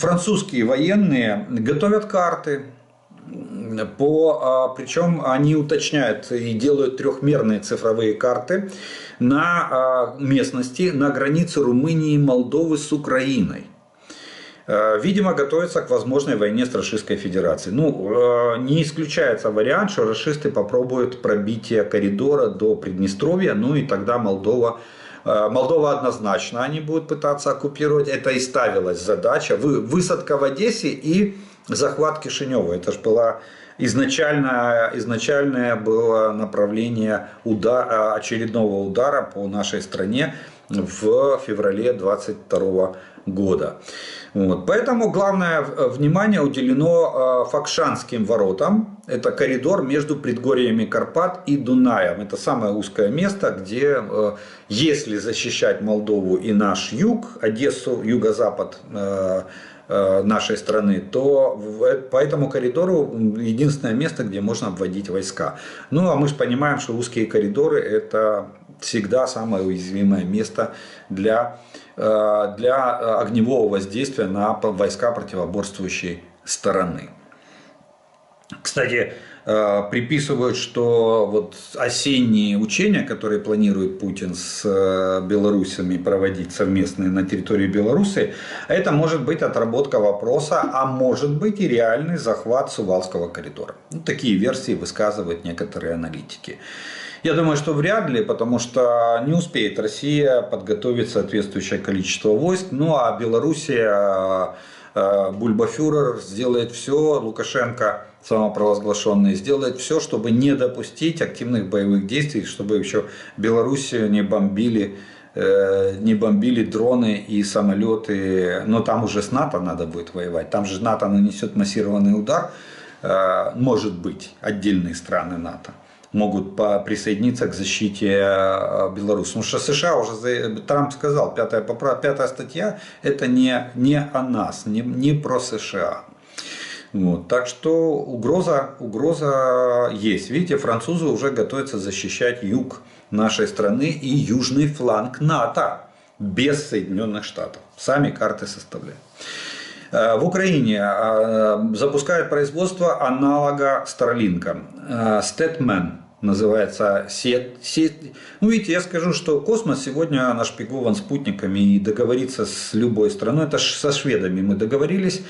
французские военные готовят карты, по, а, причем они уточняют и делают трехмерные цифровые карты на а, местности на границе Румынии и Молдовы с Украиной. А, видимо, готовятся к возможной войне с Российской Федерацией. Ну, не исключается вариант, что расисты попробуют пробитие коридора до Приднестровья, ну и тогда Молдова Молдова однозначно они будут пытаться оккупировать. Это и ставилась задача. Высадка в Одессе и захват Кишинева. Это же была изначально, изначальное было направление удара, очередного удара по нашей стране в феврале 22 года. Вот. Поэтому главное внимание уделено э, Факшанским воротам. Это коридор между предгорьями Карпат и Дунаем. Это самое узкое место, где, э, если защищать Молдову и наш юг, Одессу, юго-запад э, Э, нашей страны, то по этому коридору единственное место, где можно обводить войска. Ну а мы же понимаем, что узкие коридоры это всегда самое уязвимое место для, э, для огневого воздействия на войска противоборствующей стороны. Кстати, Э, приписывают, что вот осенние учения, которые планирует Путин с э, белорусами проводить совместные на территории Беларуси, это может быть отработка вопроса, а может быть и реальный захват Сувалского коридора. Ну, такие версии высказывают некоторые аналитики. Я думаю, что вряд ли, потому что не успеет Россия подготовить соответствующее количество войск, ну а Белоруссия, э, Бульбафюрер сделает все, Лукашенко самопровозглашенный, сделает все, чтобы не допустить активных боевых действий, чтобы еще Белоруссию не бомбили э, не бомбили дроны и самолеты, но там уже с НАТО надо будет воевать, там же НАТО нанесет массированный удар, э, может быть, отдельные страны НАТО могут присоединиться к защите э, Беларуси. Потому что США уже, Трамп сказал, пятая, пятая статья, это не, не о нас, не, не про США. Вот. Так что угроза, угроза есть. Видите, французы уже готовятся защищать юг нашей страны и южный фланг НАТО без Соединенных Штатов. Сами карты составляют. Э, в Украине э, запускают производство аналога Старлинка. Стэтмен называется сеть, сеть. Ну, видите, я скажу, что космос сегодня нашпигован спутниками и договориться с любой страной, это со шведами мы договорились,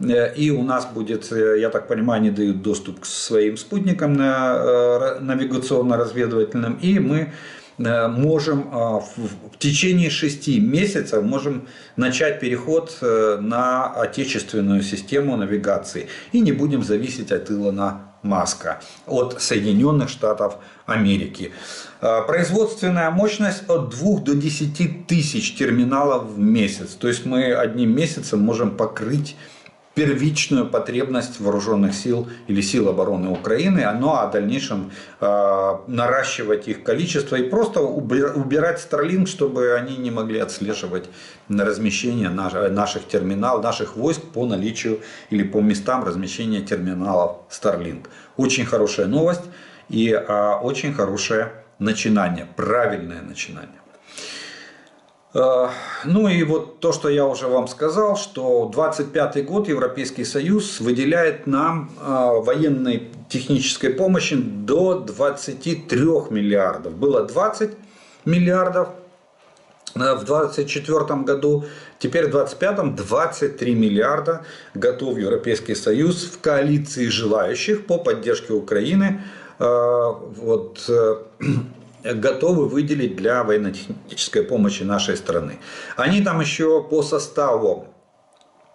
Э, и у нас будет, э, я так понимаю, они дают доступ к своим спутникам э, навигационно-разведывательным, и мы можем в течение шести месяцев можем начать переход на отечественную систему навигации. И не будем зависеть от Илона Маска, от Соединенных Штатов Америки. Производственная мощность от 2 до 10 тысяч терминалов в месяц. То есть мы одним месяцем можем покрыть первичную потребность вооруженных сил или сил обороны Украины, ну а в дальнейшем э, наращивать их количество и просто убирать Starlink, чтобы они не могли отслеживать размещение наших терминалов, наших войск по наличию или по местам размещения терминалов Starlink. Очень хорошая новость и э, очень хорошее начинание, правильное начинание. Э, ну и вот то, что я уже вам сказал, что 25 год Европейский Союз выделяет нам э, военной технической помощи до 23 миллиардов. Было 20 миллиардов э, в 2024 году, теперь в 2025 23 миллиарда готов Европейский Союз в коалиции желающих по поддержке Украины. Вот, готовы выделить для военно-технической помощи нашей страны. Они там еще по составу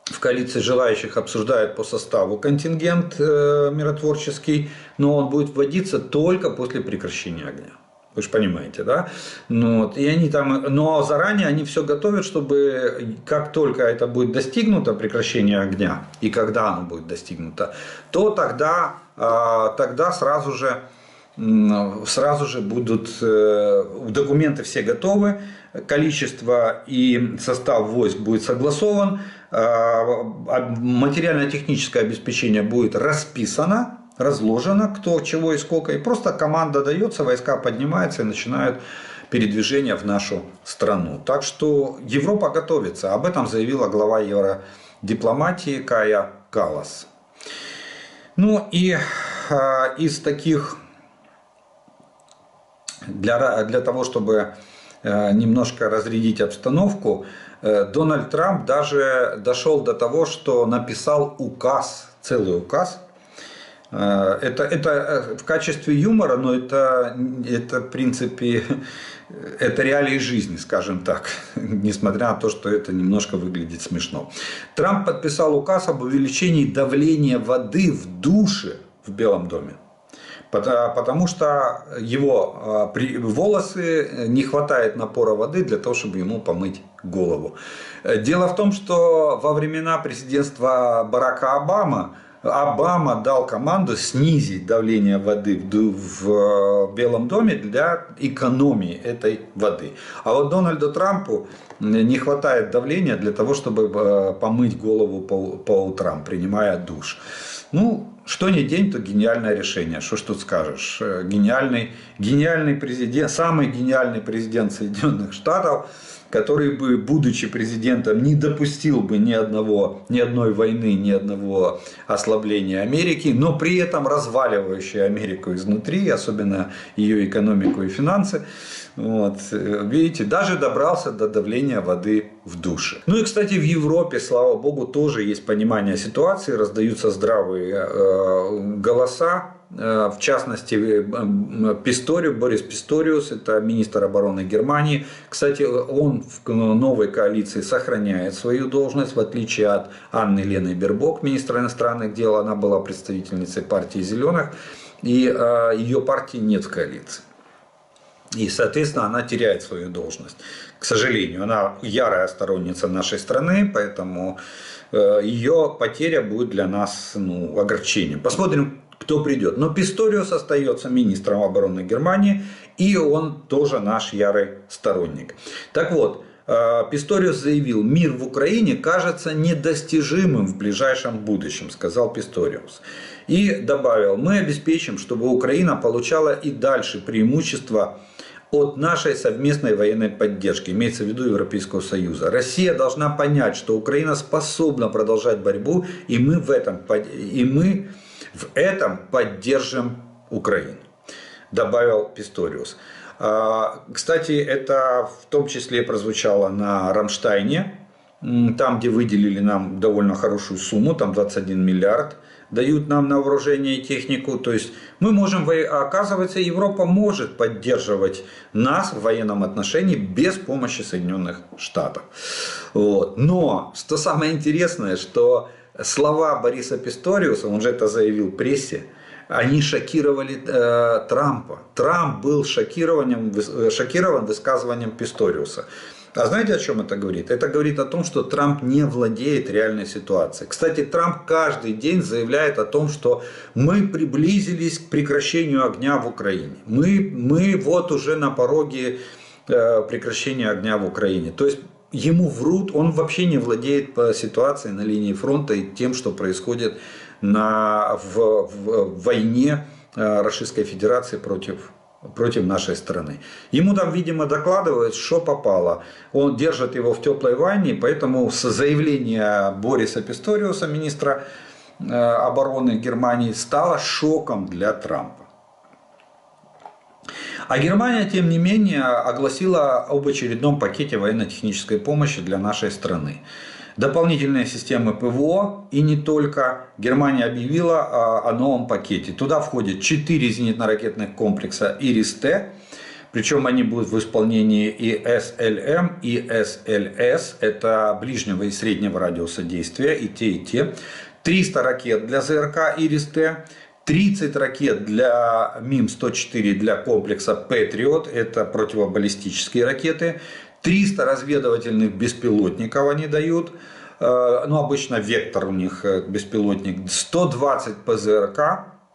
в коалиции желающих обсуждают по составу контингент э, миротворческий, но он будет вводиться только после прекращения огня. Вы же понимаете, да? Ну, вот, и они там, но заранее они все готовят, чтобы как только это будет достигнуто, прекращение огня, и когда оно будет достигнуто, то тогда, э, тогда сразу же сразу же будут э, документы все готовы, количество и состав войск будет согласован, а, материально-техническое обеспечение будет расписано, разложено, кто чего и сколько, и просто команда дается, войска поднимаются и начинают передвижение в нашу страну. Так что Европа готовится. Об этом заявила глава Евро дипломатии Кая Калас. Ну и э, из таких, для, для того, чтобы э, немножко разрядить обстановку, э, Дональд Трамп даже дошел до того, что написал указ, целый указ, Э, это, это в качестве юмора, но это, это в принципе, это реалии жизни, скажем так, несмотря на то, что это немножко выглядит смешно. Трамп подписал указ об увеличении давления воды в душе в Белом доме. Потому что его э, волосы не хватает напора воды для того, чтобы ему помыть голову. Дело в том, что во времена президентства Барака Обама Обама дал команду снизить давление воды в э, Белом доме для экономии этой воды. А вот Дональду Трампу не хватает давления для того, чтобы э, помыть голову по утрам, принимая душ. Ну, что не день, то гениальное решение. Что ж тут скажешь? Э, гениальный, гениальный президент, самый гениальный президент Соединенных Штатов – который бы, будучи президентом, не допустил бы ни, одного, ни одной войны, ни одного ослабления Америки, но при этом разваливающий Америку изнутри, особенно ее экономику и финансы. Вот. Видите, даже добрался до давления воды в душе. Ну и, кстати, в Европе, слава богу, тоже есть понимание ситуации, раздаются здравые э, голоса Э, в частности, э, Писториус, Борис Писториус, это министр обороны Германии. Кстати, он в новой коалиции сохраняет свою должность, в отличие от Анны Лены Бербок, министра иностранных дел. Она была представительницей партии «Зеленых», и э, ее партии нет в коалиции. И, соответственно, она теряет свою должность. К сожалению, она ярая сторонница нашей страны, поэтому ее потеря будет для нас ну, огорчением. Посмотрим, кто придет. Но Писториус остается министром обороны Германии, и он тоже наш ярый сторонник. Так вот, э, Писториус заявил, мир в Украине кажется недостижимым в ближайшем будущем, сказал Писториус. И добавил, мы обеспечим, чтобы Украина получала и дальше преимущества от нашей совместной военной поддержки, имеется в виду Европейского Союза. Россия должна понять, что Украина способна продолжать борьбу, и мы в этом, и мы в этом поддержим Украину, добавил Писториус. А, кстати, это в том числе прозвучало на Рамштайне, там, где выделили нам довольно хорошую сумму, там 21 миллиард, дают нам на вооружение и технику. То есть мы можем, оказывается, Европа может поддерживать нас в военном отношении без помощи Соединенных Штатов. Вот. Но, что самое интересное, что слова Бориса Писториуса, он же это заявил прессе, они шокировали э, Трампа. Трамп был шокированием, э, шокирован высказыванием Писториуса. А знаете, о чем это говорит? Это говорит о том, что Трамп не владеет реальной ситуацией. Кстати, Трамп каждый день заявляет о том, что мы приблизились к прекращению огня в Украине. Мы, мы вот уже на пороге э, прекращения огня в Украине. То есть ему врут, он вообще не владеет по ситуации на линии фронта и тем, что происходит на, в, в войне э, Российской Федерации против против нашей страны. Ему там, видимо, докладывают, что попало. Он держит его в теплой ванне, поэтому заявление Бориса Писториуса, министра э, обороны Германии, стало шоком для Трампа. А Германия, тем не менее, огласила об очередном пакете военно-технической помощи для нашей страны. Дополнительные системы ПВО и не только. Германия объявила о новом пакете. Туда входят 4 зенитно-ракетных комплекса ИРИС-Т, причем они будут в исполнении и СЛМ, и СЛС. Это ближнего и среднего радиуса действия, и те, и те. 300 ракет для ЗРК ИРИС-Т, 30 ракет для МИМ-104 для комплекса Патриот, это противобаллистические ракеты, 300 разведывательных беспилотников они дают, э, ну обычно вектор у них э, беспилотник, 120 ПЗРК,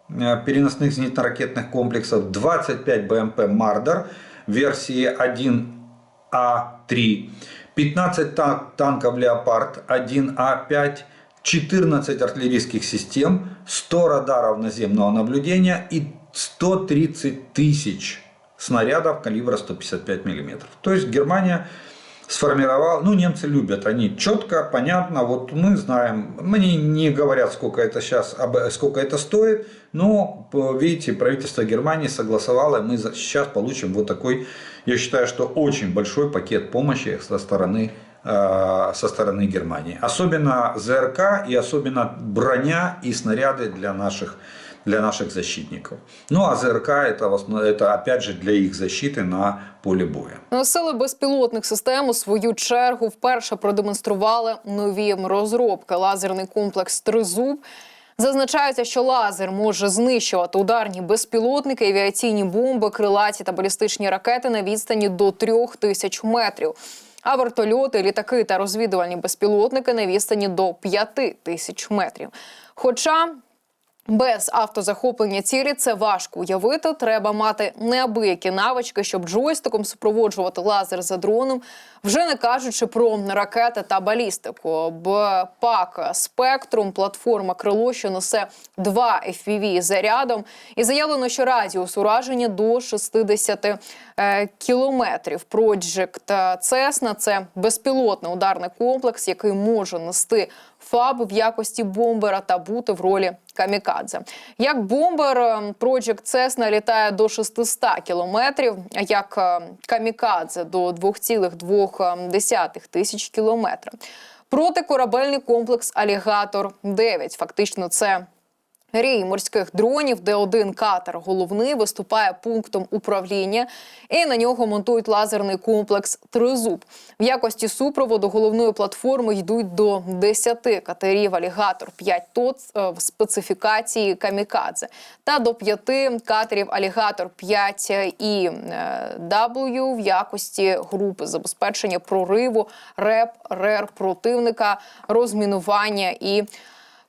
э, переносных зенитно-ракетных комплексов, 25 БМП «Мардер» версии 1А3, 15 танков «Леопард» 1А5, 14 артиллерийских систем, 100 радаров наземного наблюдения и 130 тысяч снарядов калибра 155 мм. То есть Германия сформировал, ну, немцы любят, они четко, понятно, вот мы знаем, они не говорят, сколько это сейчас, сколько это стоит, но, видите, правительство Германии согласовало, и мы сейчас получим вот такой, я считаю, что очень большой пакет помощи со стороны э, со стороны Германии. Особенно ЗРК и особенно броня и снаряды для наших, для наших защитников. Ну а ЗРК это, в основ- это опять же для их защиты на поле боя. Ну, Сили безпілотних систем у свою чергу вперше продемонстрували нові розробки. Лазерний комплекс Тризуб. Зазначається, що лазер може знищувати ударні безпілотники, авіаційні бомби, крилаті та балістичні ракети на відстані до трьох тисяч метрів. А вертольоти, літаки та розвідувальні безпілотники на відстані до п'яти тисяч метрів. Хоча без автозахоплення цілі це важко уявити. Треба мати неабиякі навички, щоб джойстиком супроводжувати лазер за дроном, вже не кажучи про ракети та балістику. Б пак спектрум, платформа крило, що несе два FPV зарядом, і заявлено, що радіус ураження до 60 е, кілометрів. Project Cessna – це безпілотний ударний комплекс, який може нести ФАБ в якості бомбера та бути в ролі камікадзе. Як бомбер, е, Project Cessna літає до 600 кілометрів, а як е, камікадзе до 2,2 тисяч кілометрів. Протикорабельний комплекс Алігатор 9 Фактично, це Рій морських дронів, де один катер головний виступає пунктом управління, і на нього монтують лазерний комплекс Тризуб. В якості супроводу головної платформи йдуть до 10 катерів Алігатор 5 ТОЦ е, в специфікації Камікадзе та до 5 катерів Алігатор 5 і е, W в якості групи забезпечення прориву, реп, рер противника, розмінування і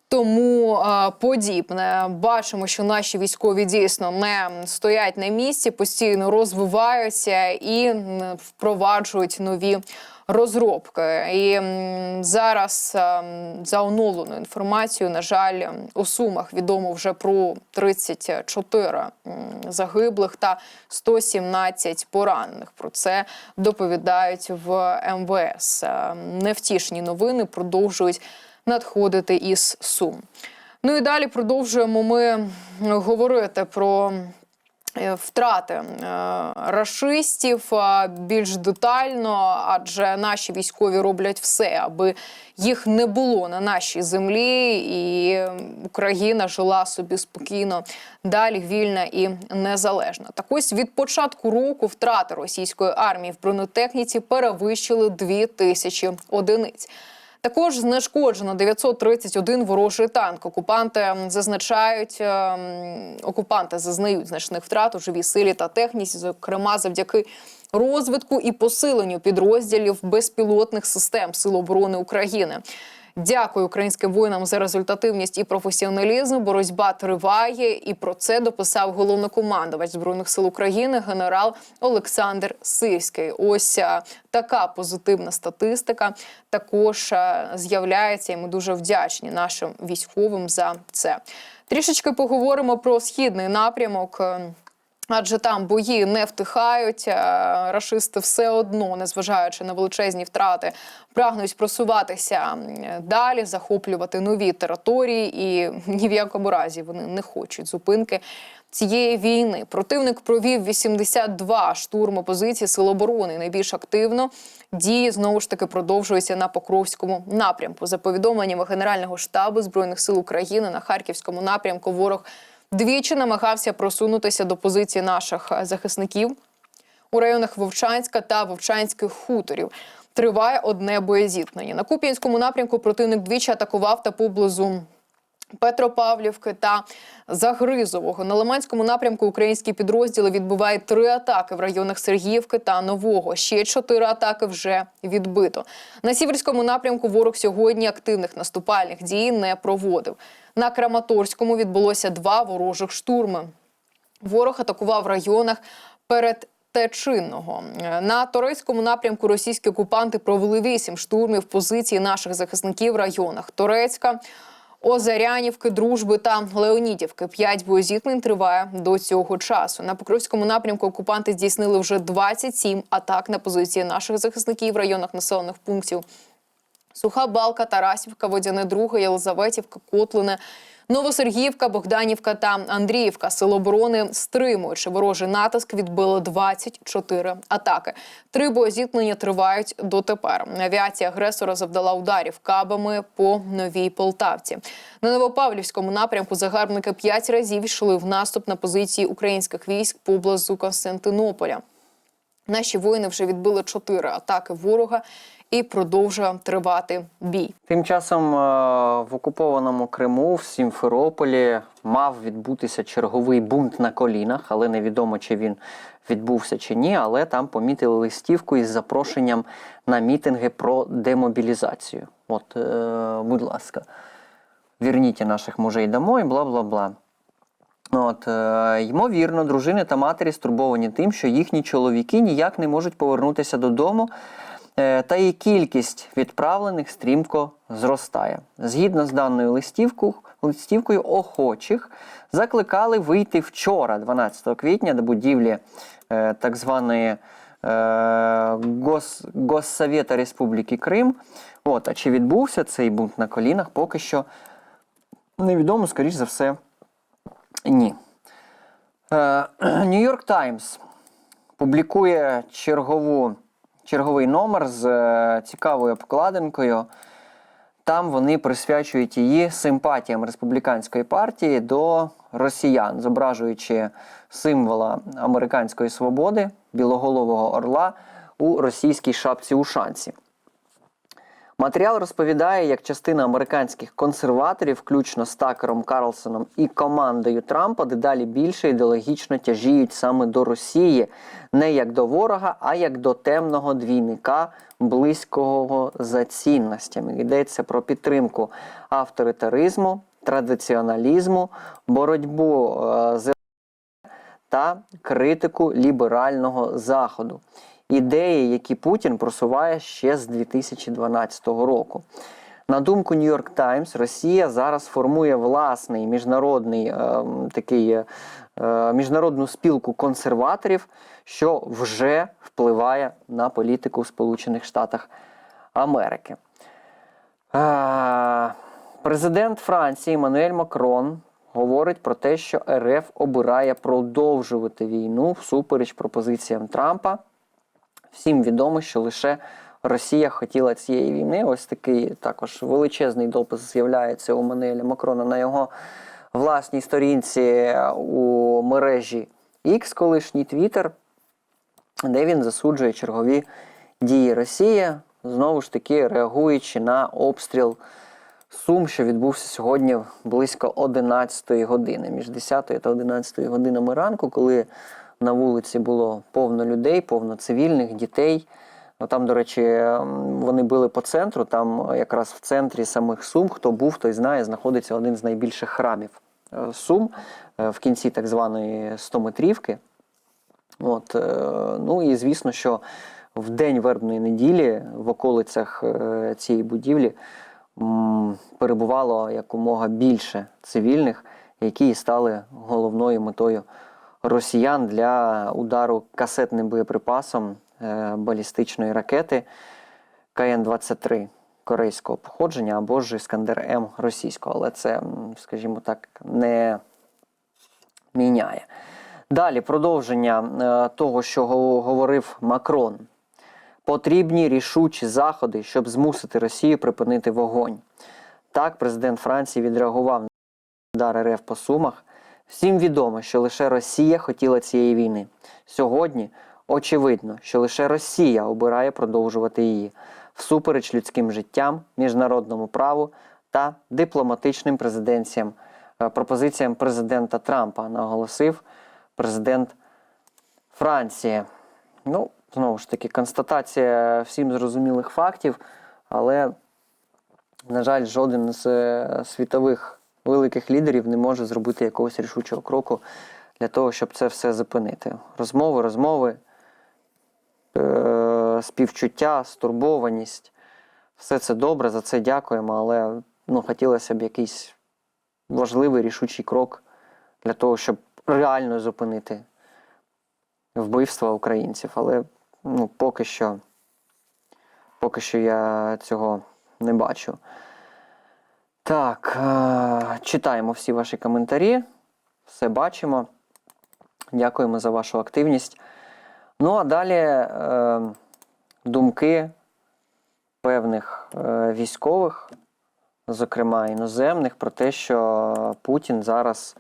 тому подібне бачимо, що наші військові дійсно не стоять на місці, постійно розвиваються і впроваджують нові розробки. І зараз за оновленою інформацією, на жаль, у сумах відомо вже про 34 м, загиблих та 117 поранених. Про це доповідають в МВС. Е, Невтішні новини продовжують надходити із Сум. Ну і далі продовжуємо ми говорити про е, втрати е, рашистів більш детально, адже наші військові роблять все, аби їх не було на нашій землі, і Україна жила собі спокійно далі вільна і незалежна. Так ось від початку року втрати російської армії в бронетехніці перевищили 2 тисячі одиниць. Також знешкоджено 931 ворожий танк. Окупанти зазначають, ем, окупанти зазнають значних втрат у живій силі та техніці, зокрема завдяки розвитку і посиленню підрозділів безпілотних систем Сил оборони України. Дякую українським воїнам за результативність і професіоналізм. Боротьба триває, і про це дописав головнокомандувач збройних сил України генерал Олександр Сирський. Ось така позитивна статистика також з'являється, і ми дуже вдячні нашим військовим за це. Трішечки поговоримо про східний напрямок. Адже там бої не втихають, а рашисти все одно, незважаючи на величезні втрати, прагнуть просуватися далі, захоплювати нові території, і ні в якому разі вони не хочуть зупинки цієї війни. Противник провів 82 штурми позицій Сил оборони. Найбільш активно дії знову ж таки продовжуються на Покровському напрямку. За повідомленнями Генерального штабу збройних сил України на харківському напрямку ворог двічі намагався просунутися до позиції наших е, захисників у районах Вовчанська та Вовчанських хуторів. Триває одне боєзіткнення. На Куп'янському напрямку противник двічі атакував та поблизу Петропавлівки та Загризового. На Лиманському напрямку українські підрозділи відбувають три атаки в районах Сергіївки та Нового. Ще чотири атаки вже відбито. На сіверському напрямку ворог сьогодні активних наступальних дій не проводив. На Краматорському відбулося два ворожих штурми. Ворог атакував в районах перед Течинного. На Торецькому напрямку російські окупанти провели вісім штурмів позиції наших захисників в районах Торецька, Озарянівки, Дружби та Леонідівки. П'ять боєзіткнень триває до цього часу. На Покровському напрямку окупанти здійснили вже 27 атак на позиції наших захисників в районах населених пунктів Суха Балка, Тарасівка, Водяне Друге, Єлизаветівка, Котлине, Новосергіївка, Богданівка та Андріївка. Сили оборони, стримуючи ворожий натиск, відбили 24 атаки. Три боєзіткнення тривають дотепер. Авіація агресора завдала ударів кабами по новій Полтавці. На Новопавлівському напрямку загарбники п'ять разів йшли в наступ на позиції українських військ поблизу Константинополя. Наші воїни вже відбили чотири атаки ворога і продовжує тривати бій. Тим часом е, в окупованому Криму, в Сімферополі, мав відбутися черговий бунт на колінах, але невідомо, чи він відбувся чи ні. Але там помітили листівку із запрошенням на мітинги про демобілізацію. От, е, будь ласка, вірніть наших мужей домой, бла бла бла. От, е, ймовірно, дружини та матері стурбовані тим, що їхні чоловіки ніяк не можуть повернутися додому, та і кількість відправлених стрімко зростає. Згідно з даною листівкою, листівкою охочих закликали вийти вчора, 12 квітня, до будівлі е, так званої е, Гос, Госсовета Республіки Крим. От, а чи відбувся цей бунт на колінах, поки що невідомо, скоріш за все, ні. Нью-Йорк Таймс публікує чергову, черговий номер з е, цікавою обкладинкою. Там вони присвячують її симпатіям республіканської партії до росіян, зображуючи символа американської свободи білоголового орла у російській шапці ушанці. Матеріал розповідає, як частина американських консерваторів, включно з Такером Карлсоном і командою Трампа, дедалі більше ідеологічно тяжіють саме до Росії, не як до ворога, а як до темного двійника, близького за цінностями. Йдеться про підтримку авторитаризму, традиціоналізму, боротьбу е, з та критику ліберального заходу. Ідеї, які Путін просуває ще з 2012 року. На думку York Times, Росія зараз формує власний міжнародний е, такий е, міжнародну спілку консерваторів, що вже впливає на політику в Сполучених Штатах Америки. Е, Президент Франції Мануель Макрон говорить про те, що РФ обирає продовжувати війну всупереч пропозиціям Трампа. Всім відомо, що лише Росія хотіла цієї війни. Ось такий також величезний допис з'являється у Мануеля Макрона на його власній сторінці у мережі X, колишній Twitter, де він засуджує чергові дії Росії, знову ж таки реагуючи на обстріл Сум, що відбувся сьогодні близько 11 години, між 10 та 11 годинами ранку, коли на вулиці було повно людей, повно цивільних, дітей. Ну, Там, до речі, вони били по центру. Там якраз в центрі самих Сум, хто був, той знає, знаходиться один з найбільших храмів е, Сум е, в кінці так званої 100-метрівки. От, е, ну і звісно, що в день вербної неділі в околицях цієї будівлі перебувало якомога більше цивільних, які стали головною метою росіян для удару касетним боєприпасом е, балістичної ракети КН-23 корейського походження або ж Іскандер М російського. Але це, скажімо так, не міняє. Далі продовження е, того, що говорив Макрон. Потрібні рішучі заходи, щоб змусити Росію припинити вогонь. Так, президент Франції відреагував на удар РФ по Сумах. Всім відомо, що лише Росія хотіла цієї війни. Сьогодні очевидно, що лише Росія обирає продовжувати її всупереч людським життям, міжнародному праву та дипломатичним президенціям, е, пропозиціям президента Трампа, наголосив президент Франції. Ну, знову ж таки, констатація всім зрозумілих фактів, але, на жаль, жоден з е, світових великих лідерів не може зробити якогось рішучого кроку для того, щоб це все зупинити. Розмови, розмови, е- співчуття, стурбованість. Все це добре, за це дякуємо, але ну, хотілося б якийсь важливий рішучий крок для того, щоб реально зупинити вбивства українців. Але ну, поки що, поки що я цього не бачу. Так, е, читаємо всі ваші коментарі, все бачимо. Дякуємо за вашу активність. Ну а далі е, думки певних е, військових, зокрема іноземних, про те, що Путін зараз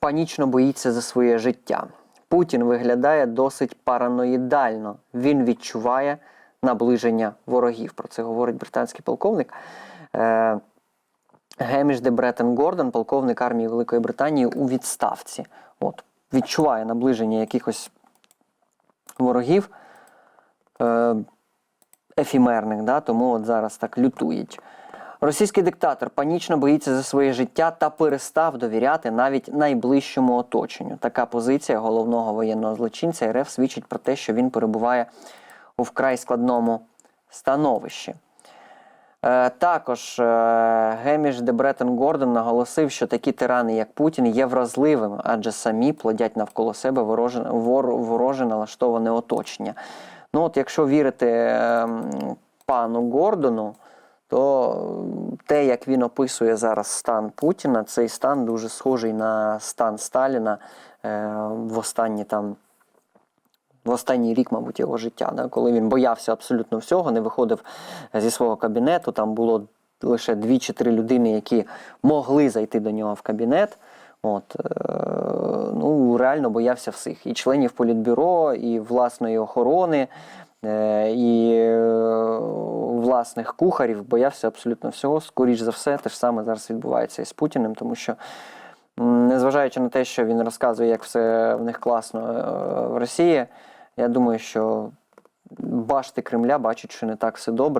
панічно боїться за своє життя. Путін виглядає досить параноїдально. Він відчуває наближення ворогів. Про це говорить британський полковник. Е, Геміш де Бреттен Гордон, полковник армії Великої Британії у відставці. От, відчуває наближення якихось ворогів е, ефімерних, да, тому от зараз так лютують. Російський диктатор панічно боїться за своє життя та перестав довіряти навіть найближчому оточенню. Така позиція головного воєнного злочинця РФ свідчить про те, що він перебуває у вкрай складному становищі. Е, також е, Геміш де Бреттен Гордон наголосив, що такі тирани, як Путін, є вразливими, адже самі плодять навколо себе вороже, вор, вороже налаштоване оточення. Ну от якщо вірити е, пану Гордону, то те, як він описує зараз стан Путіна, цей стан дуже схожий на стан Сталіна е, в останні там в останній рік, мабуть, його життя, да, коли він боявся абсолютно всього, не виходив зі свого кабінету. Там було лише дві чи три людини, які могли зайти до нього в кабінет. От, е, ну, реально боявся всіх. І членів політбюро, і власної охорони, е, і е, власних кухарів. Боявся абсолютно всього. Скоріш за все, те ж саме зараз відбувається і з Путіним, тому що Незважаючи на те, що він розказує, як все в них класно е, в Росії, я думаю, що башти Кремля бачать, що не так все добре.